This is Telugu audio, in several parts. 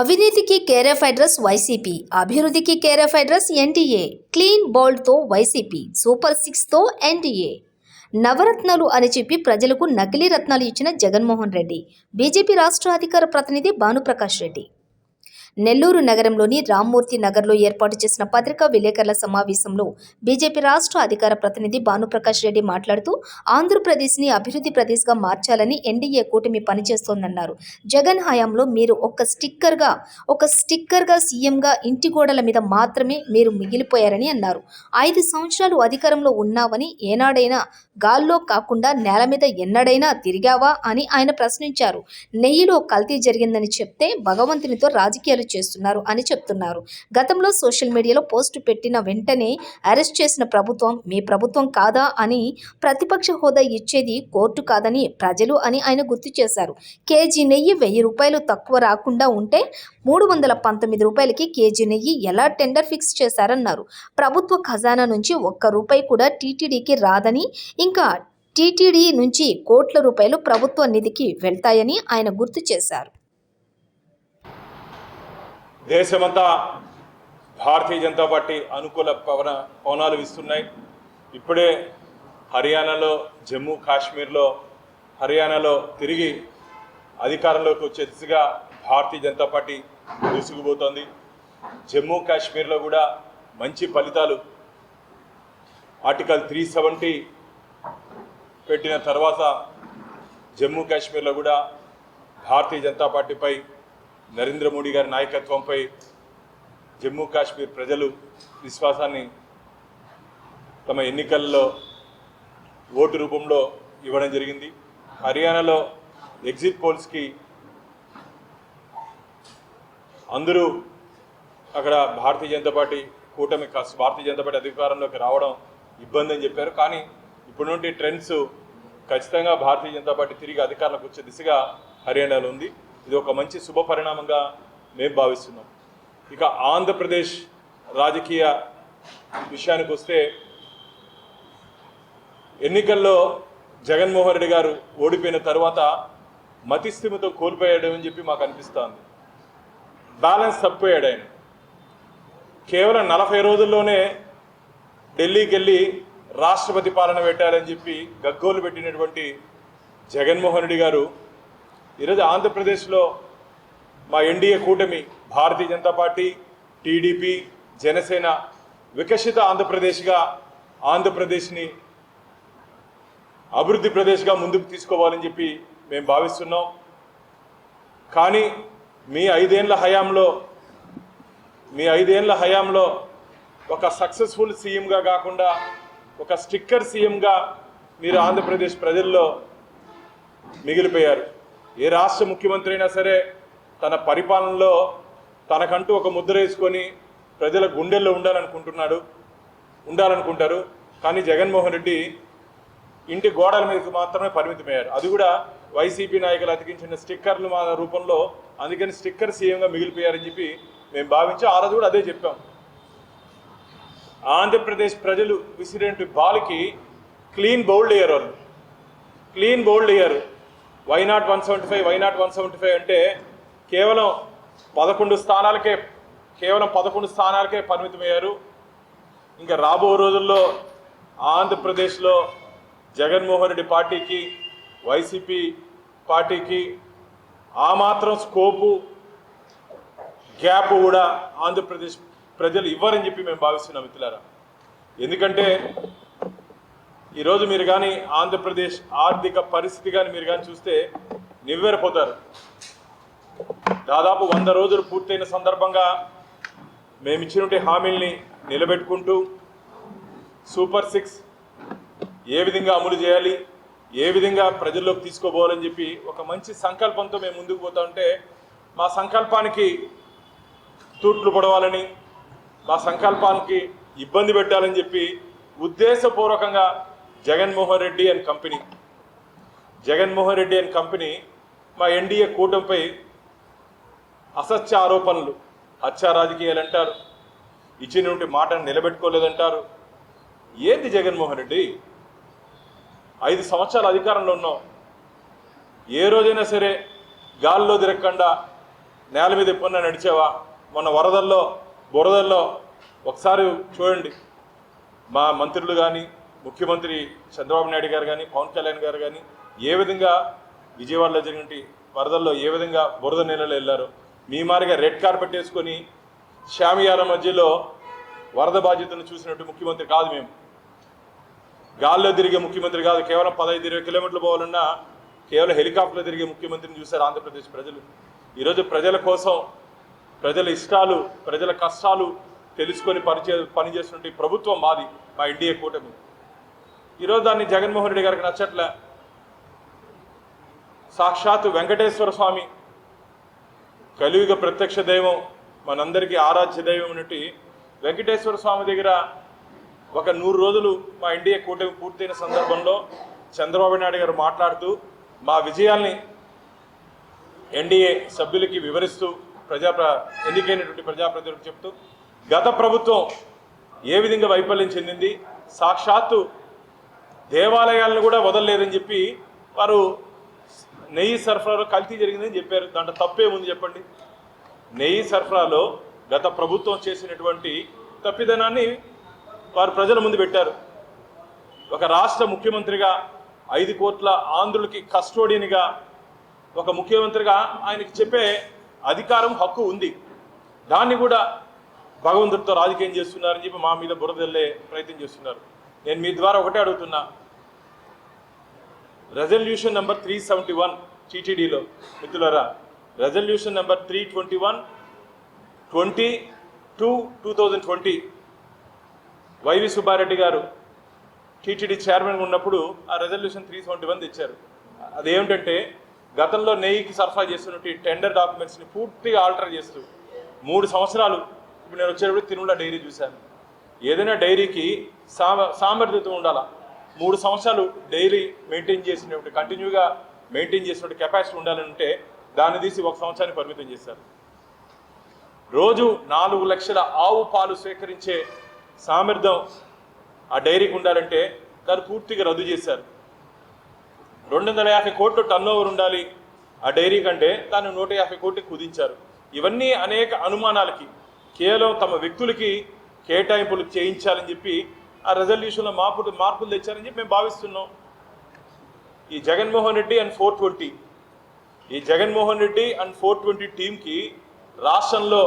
అవినీతికి కేరఫ్ అడ్రస్ వైసీపీ అభివృద్ధికి care of address NDA clean బోల్డ్తో YCP super సిక్స్తో ఎన్డీఏ. నవరత్నాలు అని చెప్పి ప్రజలకు నకిలీ రత్నాలు ఇచ్చిన జగన్మోహన్ రెడ్డి బీజేపీ రాష్ట్ర అధికార ప్రతినిధి భానుప్రకాష్ రెడ్డి. నెల్లూరు నగరంలోని రామ్మూర్తి నగర్లో ఏర్పాటు చేసిన పత్రికా విలేకరుల సమావేశంలో బీజేపీ రాష్ట్ర అధికార ప్రతినిధి భానుప్రకాష్ రెడ్డి మాట్లాడుతూ ఆంధ్రప్రదేశ్ని అభివృద్ధి ప్రదేశ్గా మార్చాలని ఎన్డీఏ కూటమి పనిచేస్తోందన్నారు. జగన్ హయాంలో మీరు ఒక స్టిక్కర్గా ఒక స్టిక్కర్గా సీఎంగా ఇంటి గోడల మీద మాత్రమే మీరు మిగిలిపోయారని అన్నారు. ఐదు సంవత్సరాలు అధికారంలో ఉన్నావని ఏనాడైనా గాల్లో కాకుండా నేల మీద ఎన్నడైనా తిరిగావా అని ఆయన ప్రశ్నించారు. నెయ్యిలో కల్తీ జరిగిందని చెప్తే భగవంతునితో రాజకీయాలు చేస్తున్నారు అని చెప్తున్నారు. గతంలో సోషల్ మీడియాలో పోస్టు పెట్టిన వెంటనే అరెస్ట్ చేసిన ప్రభుత్వం మీ ప్రభుత్వం కాదా అని ప్రతిపక్ష హోదా ఇచ్చేది కోర్టు కాదని ప్రజలు అని ఆయన గుర్తు చేశారు. కేజీ నెయ్యి వెయ్యి రూపాయలు తక్కువ రాకుండా ఉంటే మూడు వందల పంతొమ్మిది రూపాయలకి కేజీ నెయ్యి ఎలా టెండర్ ఫిక్స్ చేశారన్నారు. ప్రభుత్వ ఖజానా నుంచి ఒక్క రూపాయి కూడా టీటీడీకి రాదని ఇంకా టీటీడీ నుంచి కోట్ల రూపాయలు ప్రభుత్వ నిధికి వెళ్తాయని ఆయన గుర్తు చేశారు. దేశమంతా భారతీయ జనతా పార్టీ అనుకూల పవన పవనాలు ఇస్తున్నాయి ఇప్పుడే హర్యానాలో జమ్మూ కాశ్మీర్లో హర్యానాలో తిరిగి అధికారంలోకి వచ్చే దిశగా భారతీయ జనతా పార్టీ దూసుకుపోతోంది జమ్మూ కాశ్మీర్లో కూడా మంచి ఫలితాలు. ఆర్టికల్ త్రీ సెవెంటీ పెట్టిన తర్వాత జమ్మూ కాశ్మీర్లో కూడా భారతీయ జనతా పార్టీపై నరేంద్ర మోడీ గారి నాయకత్వంపై జమ్మూ కాశ్మీర్ ప్రజలు విశ్వాసాన్ని తమ ఎన్నికల్లో ఓటు రూపంలో ఇవ్వడం జరిగింది. హర్యానాలో ఎగ్జిట్ పోల్స్కి అందరూ అక్కడ భారతీయ జనతా పార్టీ కూటమి కాస్త భారతీయ జనతా పార్టీ అధికారంలోకి రావడం ఇబ్బంది అని చెప్పారు. కానీ ఇప్పుడు నుండి ట్రెండ్స్ ఖచ్చితంగా భారతీయ జనతా పార్టీ తిరిగి అధికారంలోకి వచ్చే దిశగా హర్యానాలో ఉంది. ఇది ఒక మంచి శుభ పరిణామంగా మేము భావిస్తున్నాం. ఇక ఆంధ్రప్రదేశ్ రాజకీయ విషయానికి వస్తే ఎన్నికల్లో జగన్మోహన్ రెడ్డి గారు ఓడిపోయిన తర్వాత మతిస్థిమితో కోల్పోయాడు అని చెప్పి మాకు అనిపిస్తోంది. బ్యాలెన్స్ తప్పిపోయాడు ఆయన. కేవలం నలభై రోజుల్లోనే ఢిల్లీకి వెళ్ళి రాష్ట్రపతి పాలన పెట్టాలని చెప్పి గగ్గోలు పెట్టినటువంటి జగన్మోహన్ రెడ్డి గారు ఈరోజు ఆంధ్రప్రదేశ్లో మా ఎన్డీఏ కూటమి భారతీయ జనతా పార్టీ టీడీపీ జనసేన వికసిత ఆంధ్రప్రదేశ్గా ఆంధ్రప్రదేశ్ని అభివృద్ధి ప్రదేశ్గా ముందుకు తీసుకోవాలని చెప్పి మేము భావిస్తున్నాం. కానీ మీ ఐదేళ్ళ హయాంలో మీ ఐదేళ్ళ హయాంలో ఒక సక్సెస్ఫుల్ సీఎంగా కాకుండా ఒక స్టిక్కర్ సీఎంగా మీరు ఆంధ్రప్రదేశ్ ప్రజల్లో మిగిలిపోయారు. ఏ రాష్ట్ర ముఖ్యమంత్రి అయినా సరే తన పరిపాలనలో తనకంటూ ఒక ముద్ర వేసుకొని ప్రజల గుండెల్లో ఉండాలనుకుంటున్నాడు ఉండాలనుకుంటారు. కానీ జగన్మోహన్ రెడ్డి ఇంటి గోడల మీదకి మాత్రమే పరిమితమయ్యారు అది కూడా వైసీపీ నాయకులు అతికించిన స్టిక్కర్లు మా రూపంలో అందుకని స్టిక్కర్ సీఎంగా మిగిలిపోయారని చెప్పి మేము భావించి ఆ రోజు కూడా అదే చెప్పాం. ఆంధ్రప్రదేశ్ ప్రజలు విసిరేంటి బాల్కి క్లీన్ బౌల్డ్ అయ్యారు వాళ్ళు. క్లీన్ బౌల్డ్ అయ్యారు. Why not one seventy five why not one seventy five అంటే కేవలం పదకొండు స్థానాలకే కేవలం పదకొండు స్థానాలకే పరిమితమయ్యారు. ఇంకా రాబో రోజుల్లో ఆంధ్రప్రదేశ్లో జగన్మోహన్ రెడ్డి పార్టీకి వైసీపీ పార్టీకి ఆ మాత్రం స్కోపు గ్యాప్ కూడా ఆంధ్రప్రదేశ్ ప్రజలు ఇవ్వరని చెప్పి మేము భావిస్తున్నాం మిత్రులారా. ఎందుకంటే ఈరోజు మీరు కానీ ఆంధ్రప్రదేశ్ ఆర్థిక పరిస్థితి కానీ మీరు కానీ చూస్తే నివ్వెరపోతారు. దాదాపు వంద రోజులు పూర్తయిన సందర్భంగా మేము ఇచ్చినటువంటి హామీల్ని నిలబెట్టుకుంటూ సూపర్ సిక్స్ ఏ విధంగా అమలు చేయాలి ఏ విధంగా ప్రజల్లోకి తీసుకోపోవాలని చెప్పి ఒక మంచి సంకల్పంతో మేము ముందుకు పోతా ఉంటే మా సంకల్పానికి తూట్లు పడవాలని మా సంకల్పానికి ఇబ్బంది పెట్టాలని చెప్పి ఉద్దేశపూర్వకంగా Jaganmohan Reddy and company. Jaganmohan Reddy and company మా ఎన్డీఏ కూటమిపై అసత్య ఆరోపణలు హత్యా రాజకీయాలు అంటారు. ఇచ్చినటువంటి మాటను నిలబెట్టుకోలేదంటారు. ఏంది జగన్మోహన్ రెడ్డి? ఐదు సంవత్సరాల అధికారంలో ఉన్నాం ఏ రోజైనా సరే గాల్లో తిరగకుండా నేల మీద ఎప్పుడన్నా నడిచావా? మొన్న వరదల్లో బురదల్లో. ఒకసారి చూడండి. మా మంత్రులు కానీ ముఖ్యమంత్రి చంద్రబాబు నాయుడు గారు కానీ పవన్ కళ్యాణ్ గారు కానీ ఏ విధంగా విజయవాడలో జరిగిన వరదల్లో ఏ విధంగా బురద నీళ్ళలో వెళ్ళారు మీ మారిగా రెడ్ కార్పెట్ వేసుకొని శామియాల మధ్యలో వరద బాధ్యతను చూసినట్టు ముఖ్యమంత్రి కాదు మేము. గాల్లో తిరిగే ముఖ్యమంత్రి కాదు. కేవలం పదహైదు ఇరవై కిలోమీటర్లు పోవాలన్నా కేవలం హెలికాప్టర్లో తిరిగే ముఖ్యమంత్రిని చూశారు ఆంధ్రప్రదేశ్ ప్రజలు. ఈరోజు ప్రజల కోసం ప్రజల ఇష్టాలు ప్రజల కష్టాలు తెలుసుకొని పనిచే పనిచేస్తున్న ప్రభుత్వం మాది మా ఎన్డీఏ కూటమి. ఈరోజు దాన్ని జగన్మోహన్ రెడ్డి గారికి నచ్చట్లే. సాక్షాత్తు వెంకటేశ్వర స్వామి కలియుగ ప్రత్యక్ష దైవం మనందరికీ ఆరాధ్య దైవం ఉన్నట్టు వెంకటేశ్వర స్వామి దగ్గర ఒక నూరు రోజులు మా ఎన్డీఏ కూటమి పూర్తయిన సందర్భంలో చంద్రబాబు నాయుడు గారు మాట్లాడుతూ మా విజయాల్ని ఎన్డీఏ సభ్యులకి వివరిస్తూ ప్రజా ఎన్నికైనటువంటి ప్రజాప్రతినిధులకు చెప్తూ గత ప్రభుత్వం ఏ విధంగా వైఫల్యం చెందింది సాక్షాత్తు దేవాలయాలను కూడా వదలలేదని చెప్పి వారు నెయ్యి సరఫరాలో కల్తీ జరిగిందని చెప్పారు. దాంట్లో తప్పేముంది చెప్పండి? నెయ్యి సరఫరాలో గత ప్రభుత్వం చేసినటువంటి తప్పిదనాన్ని వారు ప్రజల ముందు పెట్టారు. ఒక రాష్ట్ర ముఖ్యమంత్రిగా ఐదు కోట్ల ఆంధ్రులకి కస్టోడియన్గా ఒక ముఖ్యమంత్రిగా ఆయనకి చెప్పే అధికారం హక్కు ఉంది. దాన్ని కూడా భగవంతుడితో రాజకీయం చేస్తున్నారని చెప్పి మా మీద బురదల్లే ప్రయత్నం చేస్తున్నారు. నేను మీ ద్వారా ఒకటే అడుగుతున్నా. Resolution number three seventy one టీటీడీలో మిత్రులరా resolution number three twenty one twenty two two thousand twenty YV Subba Reddy garu TTD chairman ఉన్నప్పుడు ఆ రెజల్యూషన్ త్రీ సెవెంటీ వన్ తెచ్చారు. అదేమిటంటే గతంలో నెయ్యికి సరఫరా చేస్తున్నట్టు టెండర్ డాక్యుమెంట్స్ని పూర్తిగా ఆల్టర్ చేస్తూ మూడు సంవత్సరాలు ఇప్పుడు నేను వచ్చేటప్పుడు తిరుమల డైరీ చూశాను. ఏదైనా డైరీకి సామ సామర్థ్యత ఉండాలా? మూడు సంవత్సరాలు డైరీ మెయింటైన్ చేసినటువంటి కంటిన్యూగా మెయింటైన్ చేసినటువంటి కెపాసిటీ ఉండాలని ఉంటే దాన్ని తీసి ఒక సంవత్సరాన్ని పరిమితం చేశారు రోజు నాలుగు లక్షల ఆవు పాలు స్వీకరించే సామర్థ్యం ఆ డైరీకి ఉండాలంటే దాన్ని పూర్తిగా రద్దు చేశారు రెండు వందల యాభై కోట్లు టర్న్ ఓవర్ ఉండాలి ఆ డైరీ కంటే దాన్ని నూట యాభై కోట్లు కుదించారు. ఇవన్నీ అనేక అనుమానాలకి కేవలం తమ వ్యక్తులకి కేటాయింపులు చేయించాలని చెప్పి ఆ రెజల్యూషన్లో మార్పులు మార్పులు తెచ్చారని చెప్పి మేము భావిస్తున్నాం. ఈ Jaganmohan Reddy and four twenty. ఈ Jaganmohan Reddy and four twenty టీంకి రాష్ట్రంలో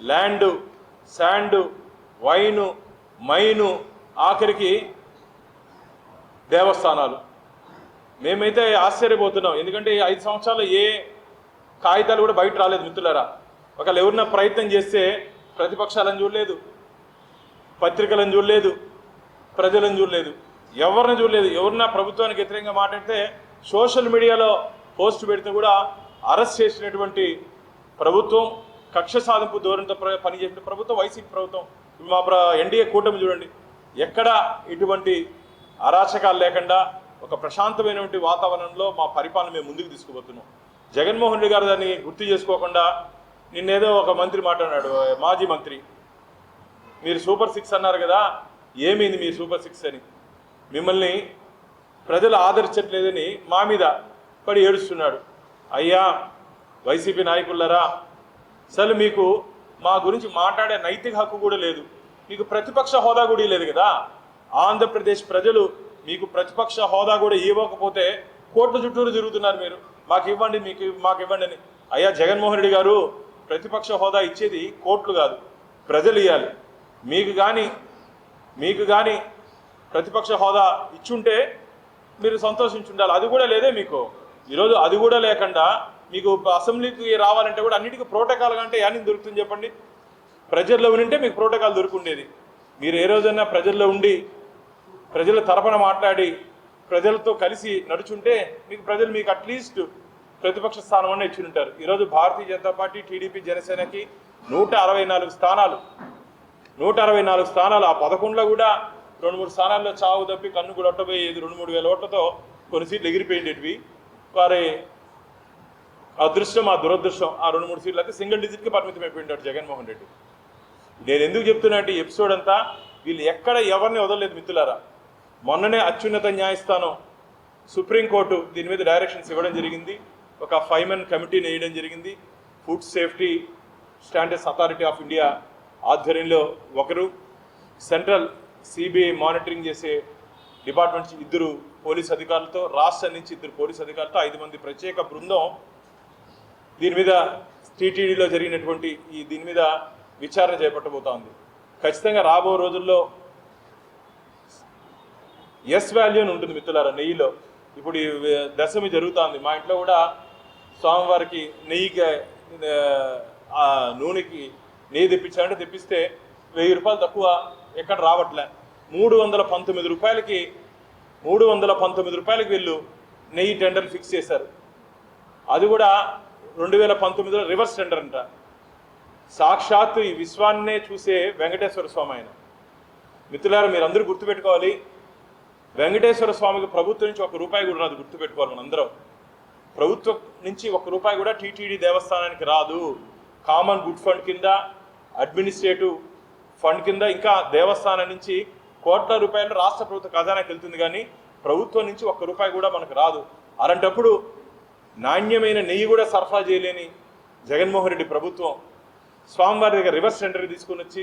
ల్యాండు శాండు వైను మైను ఆఖరికి దేవస్థానాలు. మేమైతే ఆశ్చర్యపోతున్నాం. ఎందుకంటే ఈ ఐదు సంవత్సరాలు ఏ కాగితాలు కూడా బయట రాలేదు మిత్రులారా. ఒకళ్ళు ఎవరన్నా ప్రయత్నం చేస్తే ప్రతిపక్షాలను చూడలేదు పత్రికలను చూడలేదు ప్రజలను చూడలేదు ఎవరిని చూడలేదు ఎవరినా ప్రభుత్వానికి వ్యతిరేకంగా మాట్లాడితే సోషల్ మీడియాలో పోస్ట్ పెడితే కూడా అరెస్ట్ చేసినటువంటి ప్రభుత్వం కక్ష సాధింపు ధోరణితో ప్ర- పనిచేసిన ప్రభుత్వం వైసీపీ ప్రభుత్వం మా ప్ర ఎన్డీఏ కూటమి చూడండి. ఎక్కడ ఇటువంటి అరాచకాలు లేకుండా ఒక ప్రశాంతమైనటువంటి వాతావరణంలో మా పరిపాలన మేము ముందుకు తీసుకుపోతున్నాం. జగన్మోహన్ రెడ్డి గారు దాన్ని గుర్తు చేసుకోకుండా నిన్నేదో ఒక మంత్రి మాట్లాడాడు మాజీ మంత్రి. మీరు సూపర్ సిక్స్ అన్నారు కదా ఏమైంది మీ సూపర్ సిక్స్ అని? మిమ్మల్ని ప్రజలు ఆదరించట్లేదని మా మీద పడి ఏడుస్తున్నాడు. అయ్యా వైసీపీ నాయకులరా అసలు మీకు మా గురించి మాట్లాడే నైతిక హక్కు కూడా లేదు. మీకు ప్రతిపక్ష హోదా కూడా లేదు కదా. ఆంధ్రప్రదేశ్ ప్రజలు మీకు ప్రతిపక్ష హోదా కూడా ఇవ్వకపోతే కోట్ల చుట్టూరు తిరుగుతున్నారు మీరు. మాకు ఇవ్వండి మీకు మాకు ఇవ్వండి అని. అయ్యా జగన్మోహన్ రెడ్డి గారు ప్రతిపక్ష హోదా ఇచ్చేది కోట్లు కాదు ప్రజలు ఇవ్వాలి మీకు కానీ మీకు కానీ ప్రతిపక్ష హోదా ఇచ్చుంటే మీరు సంతోషించుండాలి. అది కూడా లేదే మీకు. ఈరోజు అది కూడా లేకుండా మీకు అసెంబ్లీకి రావాలంటే కూడా అన్నిటికీ ప్రోటోకాల్ అంటే యాని దొరుకుతుంది చెప్పండి? ప్రజల్లో ఉంటే మీకు ప్రోటోకాల్ దొరుకుండేది. మీరు ఏ రోజైనా ప్రజల్లో ఉండి ప్రజల తరపున మాట్లాడి ప్రజలతో కలిసి నడుచుంటే మీకు ప్రజలు మీకు అట్లీస్ట్ ప్రతిపక్ష స్థానం ఇచ్చి ఉంటారు ఈరోజు భారతీయ జనతా పార్టీ టీడీపీ జనసేనకి నూట అరవై నాలుగు స్థానాలు. నూట అరవై నాలుగు స్థానాలు. ఆ పదకొండులో కూడా రెండు మూడు స్థానాల్లో చావు తప్పి కన్ను కూడా ఒట్టబోయేది రెండు మూడు వేల ఓట్లతో కొన్ని సీట్లు ఎగిరిపోయిండేటివి. వారి అదృష్టం ఆ దురదృష్టం ఆ రెండు మూడు సీట్లు అయితే సింగిల్ డిజిట్కి పరిమితం అయిపోయింటాడు జగన్మోహన్ రెడ్డి. నేను ఎందుకు చెప్తున్నా అంటే ఎపిసోడ్ అంతా వీళ్ళు ఎక్కడ ఎవరిని వదలలేదు మిత్రులారా. మొన్ననే అత్యున్నత న్యాయస్థానం సుప్రీంకోర్టు దీని మీద డైరెక్షన్స్ ఇవ్వడం జరిగింది. ఒక ఫైవ్ మెన్ కమిటీని వేయడం జరిగింది. Food safety standards authority of India ఆధ్వర్యంలో ఒకరు సెంట్రల్ సిబిఐ మానిటరింగ్ చేసే డిపార్ట్మెంట్ ఇద్దరు పోలీస్ అధికారులతో రాష్ట్రం నుంచి ఇద్దరు పోలీస్ అధికారులతో ఐదు మంది ప్రత్యేక బృందం దీని మీద టీటీడీలో జరిగినటువంటి ఈ దీని మీద విచారణ చేపట్టబోతా ఉంది ఖచ్చితంగా రాబో రోజుల్లో ఎస్ వాల్యూ అని ఉంటుంది మిత్రులారా నెయ్యిలో. ఇప్పుడు ఈ దశమి జరుగుతుంది. మా ఇంట్లో కూడా స్వామివారికి నెయ్యికి ఆ నూనెకి నెయ్యి తెప్పించాలంటే తెప్పిస్తే వెయ్యి రూపాయలు తక్కువ ఎక్కడ రావట్లే. మూడు వందల పంతొమ్మిది రూపాయలకి మూడు వందల పంతొమ్మిది రూపాయలకి వీళ్ళు నెయ్యి టెండర్ ఫిక్స్ చేశారు. అది కూడా రెండు వేల పంతొమ్మిదిలో రివర్స్ టెండర్ అంట. సాక్షాత్తు ఈ విశ్వాన్నే చూసే వెంకటేశ్వర స్వామి ఆయన. మిత్రులారా మీరందరూ గుర్తుపెట్టుకోవాలి వెంకటేశ్వర స్వామికి ప్రభుత్వం నుంచి ఒక రూపాయి కూడా రాదు గుర్తుపెట్టుకోవాలి మనందరం. ప్రభుత్వం నుంచి ఒక రూపాయి కూడా టీటీడీ దేవస్థానానికి రాదు. కామన్ గుడ్ ఫండ్ కింద అడ్మినిస్ట్రేటివ్ ఫండ్ కింద ఇంకా దేవస్థానం నుంచి కోట్ల రూపాయలు రాష్ట్ర ప్రభుత్వ ఖజానాకి వెళ్తుంది కానీ ప్రభుత్వం నుంచి ఒక్క రూపాయి కూడా మనకు రాదు. అలాంటప్పుడు నాణ్యమైన నెయ్యి కూడా సరఫరా చేయలేని జగన్మోహన్ రెడ్డి ప్రభుత్వం స్వామివారి దగ్గర రివర్స్ టెండర్ తీసుకొని వచ్చి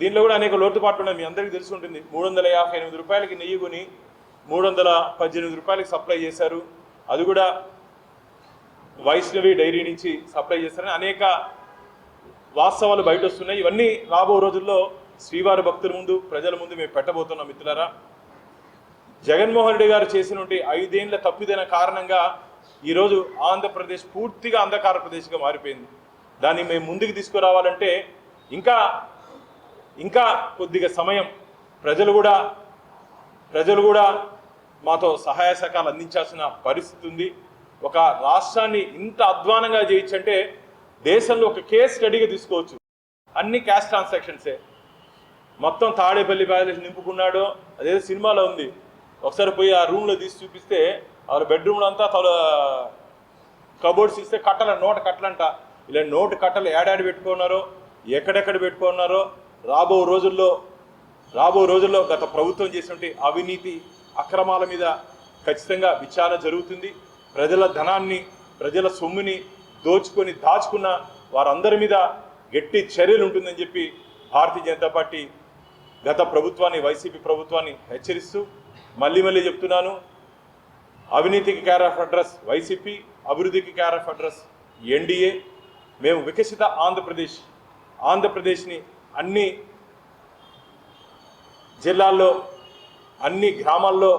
దీనిలో కూడా అనేక లోటుపాట్లు ఉన్నాయి. మీ అందరికీ తెలిసి ఉంటుంది. మూడు వందల యాభై ఎనిమిది రూపాయలకి నెయ్యి కొని మూడు వందల పద్దెనిమిది రూపాయలకి సప్లై చేశారు. అది కూడా వైష్ణవి డైరీ నుంచి సప్లై చేశారని అనేక వాస్తవాలు బయట వస్తున్నాయి ఇవన్నీ రాబో రోజుల్లో శ్రీవారి భక్తుల ముందు ప్రజల ముందు మేము పెట్టబోతున్నాం మిత్రులారా. జగన్మోహన్ రెడ్డి గారు చేసినటువంటి ఐదేళ్ళ తప్పిదైన కారణంగా ఈరోజు ఆంధ్రప్రదేశ్ పూర్తిగా అంధకార ప్రదేశ్గా మారిపోయింది. దాన్ని మేము ముందుకు తీసుకురావాలంటే ఇంకా ఇంకా కొద్దిగా సమయం ప్రజలు కూడా ప్రజలు కూడా మాతో సహాయ సహకారాలు అందించాల్సిన పరిస్థితి ఉంది. ఒక రాష్ట్రాన్ని ఇంత అధ్వానంగా చేయించంటే దేశంలో ఒక కేస్ స్టడీగా తీసుకోవచ్చు. అన్ని క్యాష్ ట్రాన్సాక్షన్సే మొత్తం తాడేపల్లి ప్యాలెస్ నింపుకున్నాడో. అదేదో సినిమాలో ఉంది. ఒకసారి పోయి ఆ రూమ్లో తీసి చూపిస్తే ఆ బెడ్రూమ్లో అంతా తల కబోర్డ్స్ ఇస్తే కట్టల నోట కట్టలంట. ఇలా నోటు కట్టలు ఏడాడి పెట్టుకున్నారో. ఎక్కడెక్కడ పెట్టుకున్నారో. రాబో రోజుల్లో రాబో రోజుల్లో గత ప్రభుత్వం చేసినటువంటి అవినీతి అక్రమాల మీద ఖచ్చితంగా విచారణ జరుగుతుంది. ప్రజల ధనాన్ని ప్రజల సొమ్ముని దోచుకొని దాచుకున్న వారందరి మీద గట్టి చర్యలు ఉంటుందని చెప్పి భారతీయ జనతా పార్టీ గత ప్రభుత్వాన్ని వైసీపీ ప్రభుత్వాన్ని హెచ్చరిస్తూ మళ్ళీ మళ్ళీ చెప్తున్నాను. అవినీతికి కేర్ ఆఫ్ అడ్రస్ వైసీపీ అభివృద్ధికి కేర్ ఆఫ్ అడ్రస్ ఎన్డీఏ. మేము వికసిత ఆంధ్రప్రదేశ్ ఆంధ్రప్రదేశ్ని అన్ని జిల్లాల్లో అన్ని గ్రామాల్లో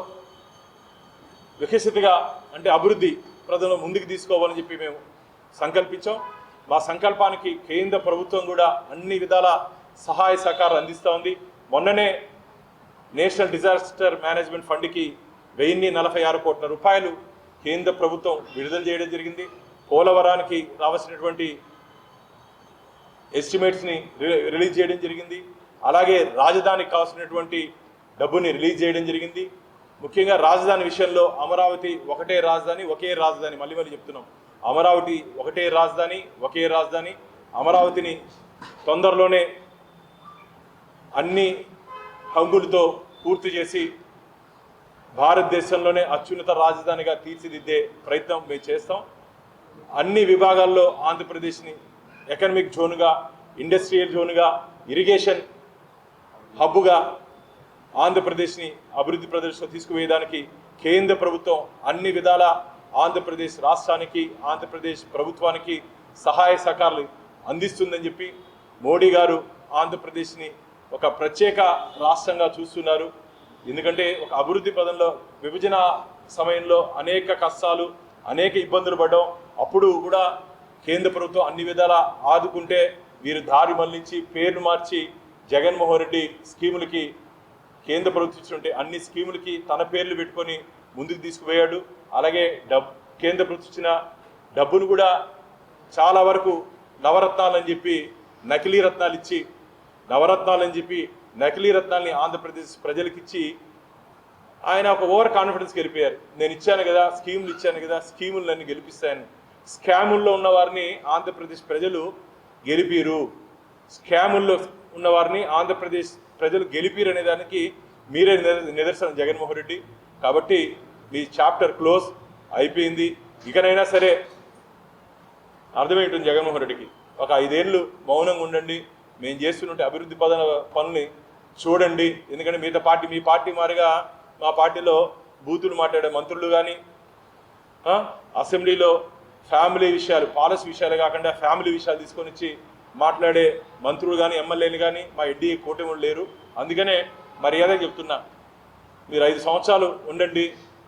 వికసితగా అంటే అభివృద్ధి ప్రజలను ముందుకు తీసుకోవాలని చెప్పి మేము సంకల్పించాం. మా సంకల్పానికి కేంద్ర ప్రభుత్వం కూడా అన్ని విధాల సహాయ సహకారం అందిస్తూ ఉంది. మొన్ననే నేషనల్ డిజాస్టర్ మేనేజ్మెంట్ ఫండ్కి వెయ్యిన్ని నలభై ఆరు కోట్ల రూపాయలు కేంద్ర ప్రభుత్వం విడుదల చేయడం జరిగింది. పోలవరానికి రావాల్సినటువంటి ఎస్టిమేట్స్ని రి- రిలీజ్ చేయడం జరిగింది. అలాగే రాజధానికి కావాల్సినటువంటి డబ్బుని రిలీజ్ చేయడం జరిగింది. ముఖ్యంగా రాజధాని విషయంలో అమరావతి ఒకటే రాజధాని ఒకే రాజధాని. మళ్ళీ మళ్ళీ చెప్తున్నాం. అమరావతి ఒకటే రాజధాని ఒకే రాజధాని. అమరావతిని తొందరలోనే అన్ని హంగులతో పూర్తి చేసి భారతదేశంలోనే అత్యున్నత రాజధానిగా తీర్చిదిద్దే ప్రయత్నం మేము చేస్తాం. అన్ని విభాగాల్లో ఆంధ్రప్రదేశ్ని ఎకనమిక్ జోన్గా ఇండస్ట్రియల్ జోన్గా ఇరిగేషన్ హబ్బుగా ఆంధ్రప్రదేశ్ని అభివృద్ధి ప్రదేశంలో తీసుకువేయడానికి కేంద్ర ప్రభుత్వం అన్ని విధాల ఆంధ్రప్రదేశ్ రాష్ట్రానికి ఆంధ్రప్రదేశ్ ప్రభుత్వానికి సహాయ సహకారాలు అందిస్తుందని చెప్పి మోడీ గారు ఆంధ్రప్రదేశ్ని ఒక ప్రత్యేక రాష్ట్రంగా చూస్తున్నారు. ఎందుకంటే ఒక అభివృద్ధి పదంలో విభజన సమయంలో అనేక కష్టాలు అనేక ఇబ్బందులు పడడం. అప్పుడు కూడా కేంద్ర ప్రభుత్వం అన్ని విధాల ఆదుకుంటే వీరు దారి మళ్ళించి పేర్లు మార్చి జగన్మోహన్ రెడ్డి స్కీములకి కేంద్ర ప్రభుత్వం ఇచ్చినటువంటి అన్ని స్కీములకి తన పేర్లు పెట్టుకొని ముందుకు తీసుకుపోయాడు. అలాగే డబ్ కేంద్ర ప్రభుత్వం ఇచ్చిన డబ్బును కూడా చాలా వరకు నవరత్నాలు అని చెప్పి నకిలీ రత్నాలు ఇచ్చి నవరత్నాలు అని చెప్పి నకిలీ రత్నాల్ని ఆంధ్రప్రదేశ్ ప్రజలకు ఇచ్చి ఆయన ఒక ఓవర్ కాన్ఫిడెన్స్ గెలిపారు. నేను ఇచ్చాను కదా స్కీములు ఇచ్చాను కదా స్కీములు నన్ను గెలిపిస్తాను స్కాముల్లో ఉన్నవారిని ఆంధ్రప్రదేశ్ ప్రజలు గెలిపిరు. స్కాముల్లో ఉన్నవారిని ఆంధ్రప్రదేశ్ ప్రజలు గెలిపిరు అనే దానికి మీరే నిదర్శనం జగన్మోహన్ రెడ్డి. కాబట్టి మీ చాప్టర్ క్లోజ్ అయిపోయింది. ఇకనైనా సరే అర్థమేంటుంది జగన్మోహన్ రెడ్డికి. ఒక ఐదేళ్ళు మౌనంగా ఉండండి. మేము చేస్తున్నట్టు అభివృద్ధి పదన పనుల్ని చూడండి. ఎందుకంటే మిగతా పార్టీ మీ పార్టీ మారిగా మా పార్టీలో బూతులు మాట్లాడే మంత్రులు కానీ అసెంబ్లీలో ఫ్యామిలీ విషయాలు పాలసీ విషయాలు కాకుండా ఫ్యామిలీ విషయాలు తీసుకొని వచ్చి మాట్లాడే మంత్రులు కానీ ఎమ్మెల్యేలు కానీ మా ఎడ్డీ కూటమిలు లేరు. అందుకనే మర్యాద చెప్తున్నా. మీరు ఐదు సంవత్సరాలు ఉండండి.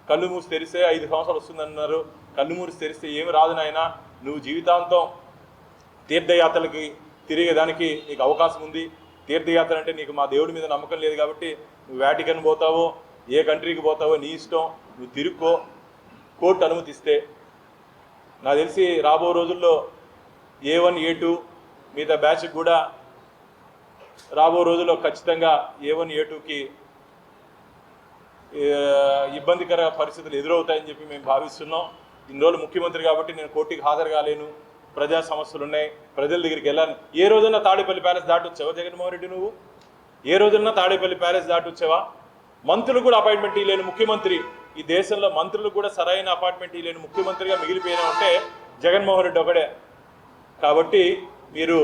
కళ్ళు మూసి తెరిస్తే ఐదు సంవత్సరాలు వస్తుందన్నారు. కళ్ళు మూసి తెరిస్తే ఏమి రాదు నాయనా. నువ్వు జీవితాంతం తీర్థయాత్రలకి తిరిగేదానికి నీకు అవకాశం ఉంది. తీర్థయాత్ర అంటే నీకు మా దేవుడి మీద నమ్మకం లేదు కాబట్టి నువ్వు వ్యాటికన్ పోతావో ఏ కంట్రీకి పోతావో నీ ఇష్టం. నువ్వు తిరుక్కో. కోర్టు అనుమతిస్తే నాకు తెలిసి రాబో రోజుల్లో ఏ వన్ ఏ టూ మిగతా బ్యాచ్కి కూడా రాబో రోజుల్లో ఖచ్చితంగా ఏ వన్ ఏ టూకి ఇబ్బందికర పరిస్థితులు ఎదురవుతాయని చెప్పి మేము భావిస్తున్నాం. ఇన్ని రోజులు ముఖ్యమంత్రి కాబట్టి నేను కోర్టుకి హాజరు కాలేను. ప్రజా సమస్యలు ఉన్నాయి. ప్రజల దగ్గరికి వెళ్ళాను. ఏ రోజున్నా తాడేపల్లి ప్యాలెస్ దాటొచ్చావా జగన్మోహన్ రెడ్డి నువ్వు? ఏ రోజున్నా తాడేపల్లి ప్యాలెస్ దాటొచ్చావా? మంత్రులు కూడా అపాయింట్మెంట్ ఇవ్వలేని ముఖ్యమంత్రి. ఈ దేశంలో మంత్రులు కూడా సరైన అపార్ట్మెంట్ ఇవ్వలేని ముఖ్యమంత్రిగా మిగిలిపోయినా ఉంటే జగన్మోహన్ రెడ్డి ఒకడే. కాబట్టి మీరు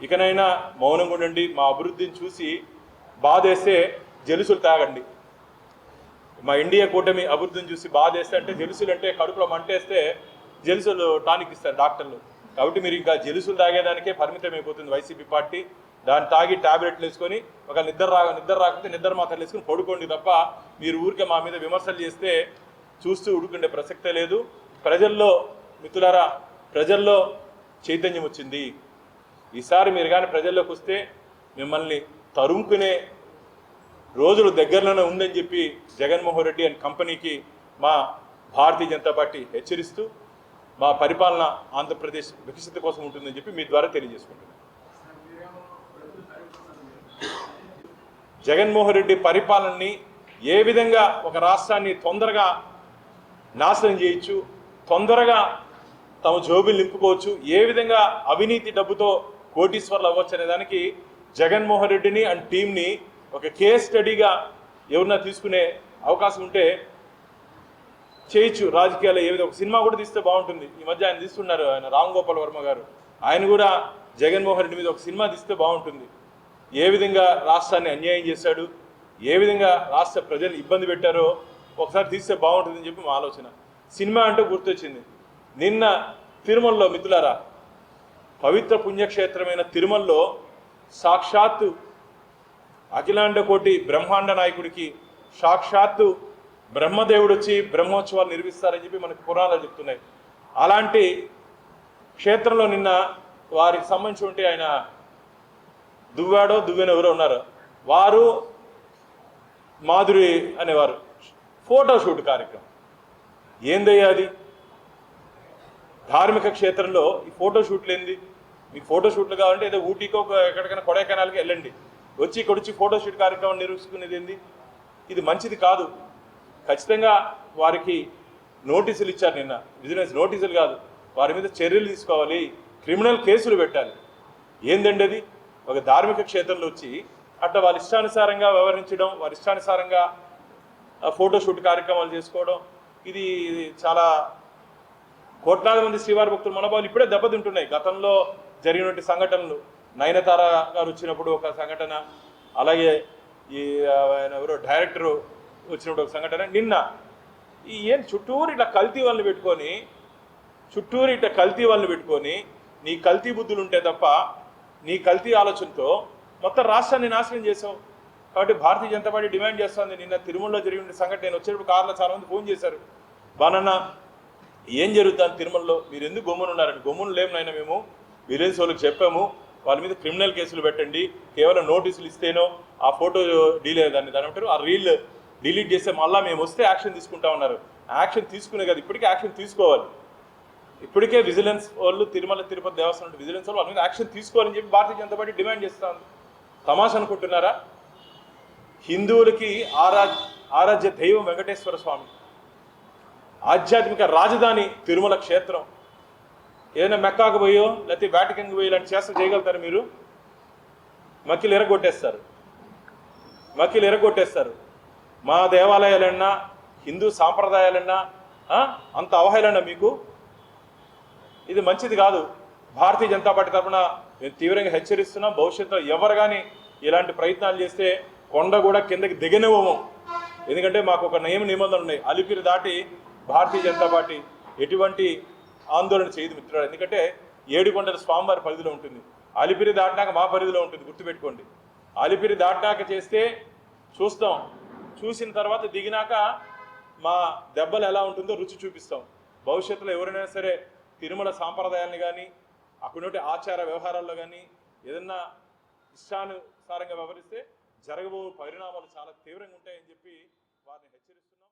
ఇకనైనా మౌనంగా ఉండండి మా అభివృద్ధిని చూసి బాధేస్తే జలుసులు తాగండి. మా ఇండియా కూటమి అభివృద్ధిని చూసి బాధేస్తే అంటే జలుసులు అంటే కడుపులో మంటేస్తే జలుసులు టానిక్ ఇస్తారు డాక్టర్లు. కాబట్టి మీరు ఇంకా జలుసులు తాగేదానికే పరిమితం అయిపోతుంది వైసీపీ పార్టీ. దాన్ని తాగి టాబ్లెట్లు వేసుకొని ఒక నిద్ర రా నిద్ర రాకపోతే నిద్ర మాత్రలు వేసుకొని పడుకోండి తప్ప మీరు ఊరికే మా మీద విమర్శలు చేస్తే చూస్తూ ఉడుకుండే ప్రసక్తే లేదు. ప్రజల్లో మిత్రులారా ప్రజల్లో చైతన్యం వచ్చింది. ఈసారి మీరు కానీ ప్రజల్లోకి వస్తే మిమ్మల్ని తరుముకునే రోజులు దగ్గరలోనే ఉందని చెప్పి జగన్మోహన్ రెడ్డి అండ్ కంపెనీకి మా భారతీయ జనతా పార్టీ హెచ్చరిస్తూ మా పరిపాలన ఆంధ్రప్రదేశ్ వికసిత కోసం ఉంటుందని చెప్పి మీ ద్వారా తెలియజేసుకుంటున్నాను. జగన్మోహన్ రెడ్డి పరిపాలనని ఏ విధంగా ఒక రాష్ట్రాన్ని తొందరగా నాశనం చేయొచ్చు తొందరగా తమ జోబులు నింపుకోవచ్చు ఏ విధంగా అవినీతి డబ్బుతో కోటీశ్వర్లు అవ్వచ్చు అనే దానికి జగన్మోహన్ రెడ్డిని అండ్ టీంని ఒక కేస్ స్టడీగా ఎవరన్నా తీసుకునే అవకాశం ఉంటే చేయొచ్చు. రాజకీయాల్లో ఏ విధంగా ఒక సినిమా కూడా తీస్తే బాగుంటుంది. ఈ మధ్య ఆయన తీస్తున్నారు ఆయన రామ్ గోపాల్ వర్మ గారు. ఆయన కూడా జగన్మోహన్ రెడ్డి మీద ఒక సినిమా తీస్తే బాగుంటుంది. ఏ విధంగా రాష్ట్రాన్ని అన్యాయం చేశాడు ఏ విధంగా రాష్ట్ర ప్రజలు ఇబ్బంది పెట్టారో ఒకసారి తీస్తే బాగుంటుందని చెప్పి మా ఆలోచన. సినిమా అంటే గుర్తొచ్చింది. నిన్న తిరుమలలో మిత్రులారా పవిత్ర పుణ్యక్షేత్రమైన తిరుమలలో సాక్షాత్తు అఖిలాండ కోటి బ్రహ్మాండ నాయకుడికి సాక్షాత్తు బ్రహ్మదేవుడు వచ్చి బ్రహ్మోత్సవాలు నిర్మిస్తారని చెప్పి మనకు పురాణాలు చెప్తున్నాయి. అలాంటి క్షేత్రంలో నిన్న వారికి సంబంధించి ఉంటే ఆయన దువ్వాడో దువ్వెన ఎవరో ఉన్నారు. వారు మాధురి అనేవారు. ఫోటోషూట్ కార్యక్రమం. ఏందయ్యా అది? ధార్మిక క్షేత్రంలో ఈ ఫోటోషూట్లు ఏంది? మీకు ఫోటోషూట్లు కావాలంటే ఏదో ఊటీకో ఒక ఎక్కడికైనా కొడైకెనాల్కి వెళ్ళండి. వచ్చి ఇక్కడ వచ్చి ఫోటోషూట్ కార్యక్రమం నిర్వహించుకునేది ఏంది? ఇది మంచిది కాదు. ఖచ్చితంగా వారికి నోటీసులు ఇచ్చారు నిన్న. బిజినెస్ నోటీసులు కాదు. వారి మీద చర్యలు తీసుకోవాలి. క్రిమినల్ కేసులు పెట్టాలి. ఏందండి అది? ఒక ధార్మిక క్షేత్రంలో వచ్చి అట్లా వాళ్ళ ఇష్టానుసారంగా వ్యవహరించడం వారి ఇష్టానుసారంగా ఫోటోషూట్ కార్యక్రమాలు చేసుకోవడం ఇది చాలా కోట్లాది మంది శ్రీవారి భక్తుల మనోభావాలు ఇప్పుడే దెబ్బతింటున్నాయి. గతంలో జరిగినటువంటి సంఘటనలు నయనతార గారు వచ్చినప్పుడు ఒక సంఘటన అలాగే ఈ ఆయన ఎవరో డైరెక్టర్ వచ్చినప్పుడు ఒక సంఘటన నిన్న ఈ ఏం చుట్టూరు ఇట్లా కల్తీ వాళ్ళని పెట్టుకొని చుట్టూరు ఇట్లా కల్తీ వాళ్ళని పెట్టుకొని నీ కల్తీ బుద్ధులు ఉంటే తప్ప నీ కల్తీ ఆలోచనతో మొత్తం రాష్ట్రాన్ని నాశనం చేసావు కాబట్టి భారతీయ జనతా పార్టీ డిమాండ్ చేస్తుంది. నిన్న తిరుమలలో జరిగిన సంఘటన నేను వచ్చేటప్పుడు కార్లో చాలా మంది ఫోన్ చేశారు. బానన్న ఏం జరుగుతుంది తిరుమలలో? మీరు ఎందుకు గమ్మున ఉన్నారండి? గమ్మున లేము నాయన మేము. విలేజ్ వాళ్ళకి చెప్పాము. వాళ్ళ మీద క్రిమినల్ కేసులు పెట్టండి. కేవలం నోటీసులు ఇస్తేనో ఆ ఫోటో డీలే దాన్ని దాని అంటారు ఆ రీల్ డిలీట్ చేస్తే మళ్ళీ మేము వస్తే యాక్షన్ తీసుకుంటా ఉన్నారు. యాక్షన్ తీసుకునే కదా ఇప్పటికీ యాక్షన్ తీసుకోవాలి. ఇప్పటికే విజిలెన్స్ వాళ్ళు తిరుమల తిరుపతి దేవస్థానం విజిలెన్స్ వాళ్ళు వాళ్ళ మీద యాక్షన్ తీసుకోవాలని చెప్పి భారతీయ జనతా పార్టీ డిమాండ్ చేస్తాను తమాషా అనుకుంటున్నారా? హిందువులకి ఆరా ఆరాధ్య దైవం వెంకటేశ్వర స్వామి. ఆధ్యాత్మిక రాజధాని తిరుమల క్షేత్రం. ఏదైనా మెక్కాకు పోయో లేకపోతే వ్యాటికన్కి పోయో ఇలాంటి చేష్టలు చేయగలుగుతారు మీరు? మక్కిలు ఎరగొట్టేస్తారు. మక్కిలు ఎరగొట్టేస్తారు. మా దేవాలయాలన్నా హిందూ సాంప్రదాయాలన్నా అంత అవహేళన మీకు? ఇది మంచిది కాదు. భారతీయ జనతా పార్టీ తరఫున మేము తీవ్రంగా హెచ్చరిస్తున్నాం. భవిష్యత్తులో ఎవరు కానీ ఇలాంటి ప్రయత్నాలు చేస్తే కొండ కూడా కిందకి దిగనివ్వము. ఎందుకంటే మాకు ఒక నియమ నిబంధనలు ఉన్నాయి. అలిపిరి దాటి భారతీయ జనతా పార్టీ ఎటువంటి ఆందోళన చేయదు మిత్రుడు ఎందుకంటే ఏడుకొండల స్వామివారి పరిధిలో ఉంటుంది. అలిపిరి దాటినాక మా పరిధిలో ఉంటుంది. గుర్తుపెట్టుకోండి. అలిపిరి దాటినాక చేస్తే చూస్తాం. చూసిన తర్వాత దిగినాక మా దెబ్బలు ఎలా ఉంటుందో రుచి చూపిస్తాం. భవిష్యత్తులో ఎవరైనా సరే తిరుమల సాంప్రదాయాన్ని కానీ అక్కడుంటే ఆచార వ్యవహారాల్లో కానీ ఏదన్నా ఇష్టానుసారంగా వ్యవహరిస్తే జరగబో పరిణామాలు చాలా తీవ్రంగా ఉంటాయని చెప్పి వారిని హెచ్చరిస్తున్నాం.